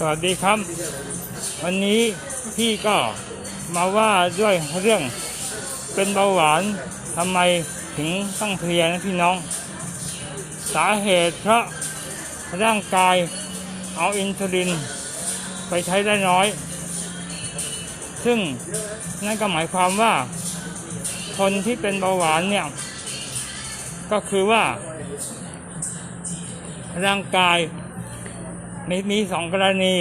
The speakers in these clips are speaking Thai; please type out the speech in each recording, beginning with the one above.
สวัสดีครับ วันนี้พี่ก็มาว่าด้วยเรื่องเป็นเบาหวานทำไมถึงต้องเพลียนะพี่น้อง สาเหตุเพราะร่างกายเอาอินซูลิน ไปใช้ได้น้อย ซึ่งนั่นก็หมายความว่า คนที่เป็นเบาหวานเนี่ย ก็คือว่า ร่างกาย มีมีสองกรณี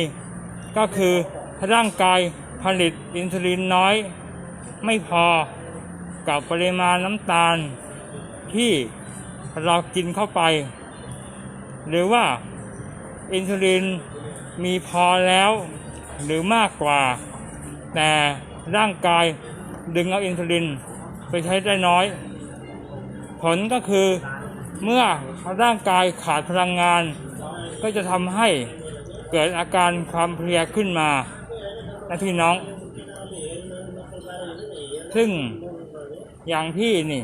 ก็คือร่างกายผลิตอินซูลินน้อย ไม่พอกับปริมาณน้ำตาลที่เรากินเข้าไป หรือว่าอินซูลินมีพอแล้วหรือมากกว่า แต่ร่างกายดึงเอาอินซูลินไปใช้ได้น้อย ผลก็คือเมื่อร่างกายขาดพลังงาน ก็จะทำให้เกิดอาการความเพลียขึ้นมานะพี่น้อง ซึ่งอย่างพี่นี่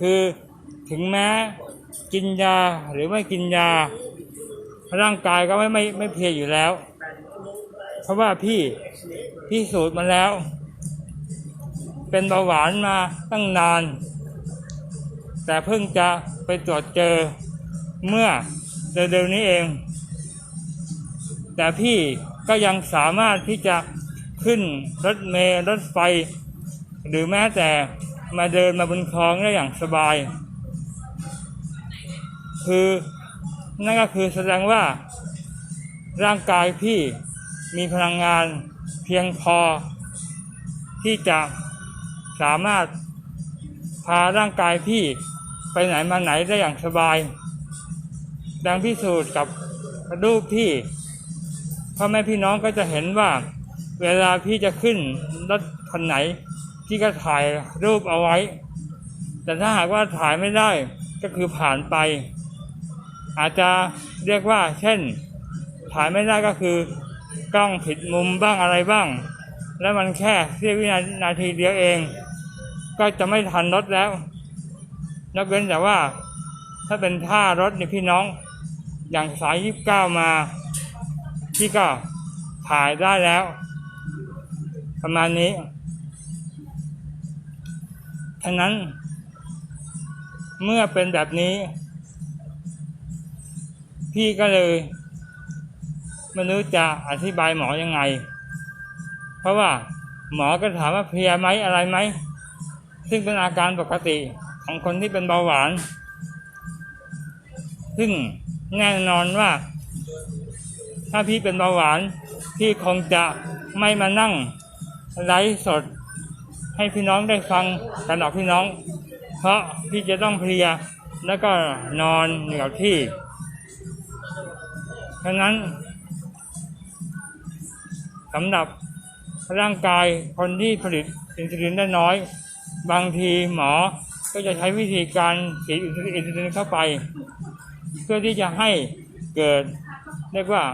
คือถึงแม้กินยาหรือไม่กินยา ร่างกายก็ไม่ไม่ไม่เพลียอยู่แล้ว เพราะว่าพี่พี่สูตรมาแล้ว เป็นเบาหวานมาตั้งนาน แต่เพิ่งจะไปตรวจเจอ เมื่อเร็วๆนี้เอง แต่พี่ก็ยังสามารถที่จะขึ้นรถเมล์รถไฟ หรือแม้แต่มาเดินมาบนคลองได้อย่างสบาย คือนั่นก็คือแสดงว่า ร่างกายพี่มีพลังงานเพียงพอ ที่จะสามารถพาร่างกายพี่ไปไหนมาไหนได้อย่างสบาย ดังพิสูจน์กับรูปพี่พ่อแม่พี่น้องก็จะเห็นว่า เวลาพี่จะขึ้นรถคันไหนพี่ก็ถ่ายรูปเอาไว้ แต่ถ้าหากว่าถ่ายไม่ได้ก็คือผ่านไป อาจจะเรียกว่า เช่น ถ่ายไม่ได้ก็คือกล้องผิดมุมบ้างอะไรบ้าง แล้วมันแค่เสี้ยววินาทีเดียวเอง ก็จะไม่ทันรถแล้วนอกเว้นแต่ว่า ถ้าเป็นท่ารถนี่พี่น้อง อย่างสายยี่สิบเก้ามาพี่ก็ถ่ายได้แล้ว ประมาณนี้ฉะนั้น เมื่อเป็นแบบนี้ พี่ก็เลยไม่รู้จะอธิบายหมอยังไง เพราะว่าหมอก็ถามว่าเพลียไหมอะไรไหม ซึ่งเป็นอาการปกติของคนที่เป็นเบาหวาน ซึ่ง แน่นอนว่า ถ้าพี่เป็นเบาหวาน พี่คงจะไม่มานั่งไลฟ์สด ให้พี่น้องได้ฟังกันหรอกพี่น้อง เพราะพี่จะต้องเพลียแล้วก็นอนอยู่กับที่ฉะนั้นสำหรับร่างกายคนที่ผลิตอินซูลินได้น้อย บางทีหมอก็จะใช้วิธีการฉีดอินซูลินอินซูลินเข้าไป เพื่อที่จะให้เกิดเรียกว่า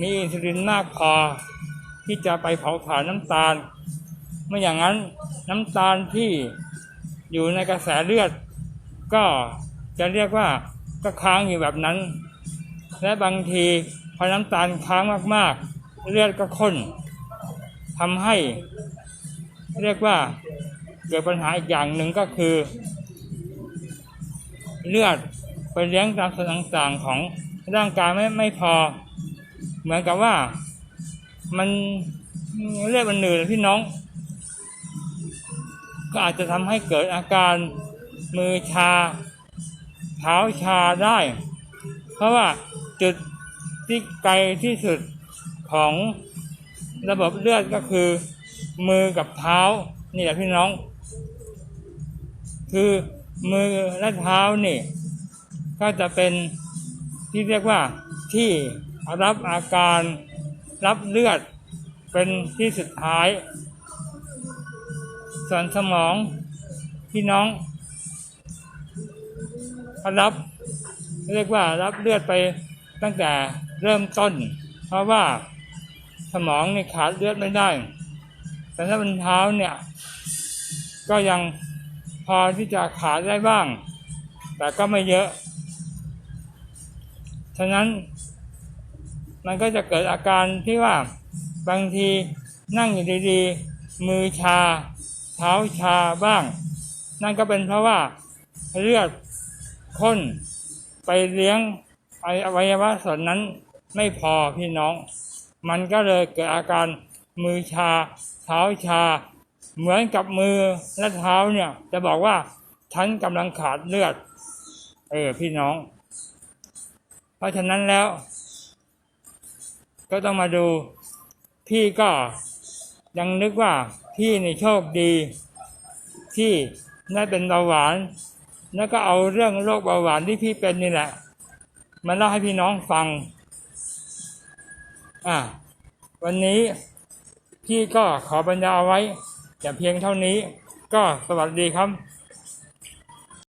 มีอินซูลินมากพอที่จะไปเผาผลาญน้ำตาล ไม่อย่างนั้นน้ำตาลที่อยู่ในกระแสเลือด ก็จะเรียกว่าก็ค้างอยู่แบบนั้น และบางทีพอน้ำตาลค้างมากๆ เลือดก็ข้นทำให้ เรียกว่าเกิดปัญหาอีกอย่างหนึ่งก็คือ เลือด ไปเลี้ยงตามส่วนต่างๆของร่างกายไม่ไม่พอ เหมือนกับว่า มันเลือดมันหนืดพี่น้อง ก็อาจจะทำให้เกิดอาการมือชา เท้าชาได้ เพราะว่าจุดที่ไกลที่สุดของระบบเลือดก็คือ มือกับเท้า นี่แหละพี่น้อง คือมือและเท้านี่ ก็จะเป็นที่เรียกว่าที่รับอาการรับเลือดเป็นที่สุดท้าย ส่วนสมองพี่น้องรับเรียกว่ารับเลือดไปตั้งแต่เริ่มต้น เพราะว่าสมองนี่ขาดเลือดไม่ได้ แต่ถ้าเป็นเท้าเนี่ยก็ยังพอที่จะขาดได้บ้าง แต่ก็ไม่เยอะ ฉะนั้นมันก็จะเกิดอาการที่ว่าบางทีนั่งอยู่ดีๆ มือชา เท้าชาบ้าง นั่นก็เป็นเพราะว่าเลือดข้นไปเลี้ยงไออวัยวะส่วนนั้นไม่พอพี่น้อง มันก็เลยเกิดอาการมือชา เท้าชา เหมือนกับมือและเท้าเนี่ย จะบอกว่าฉันกำลังขาดเลือด เออพี่น้อง ราะฉะนั้นแล้ว ก็ต้องมาดู พี่ก็ยังนึกว่าพี่นี่โชคดี ที่ได้เป็นเบาหวาน แล้วก็เอาเรื่องโรคเบาหวานที่พี่เป็นนี่แหละมาเล่าให้พี่น้องฟัง อะวันนี้พี่ก็ขอบรรยาเอาไว้แต่เพียงเท่านี้ ก็สวัสดีครับ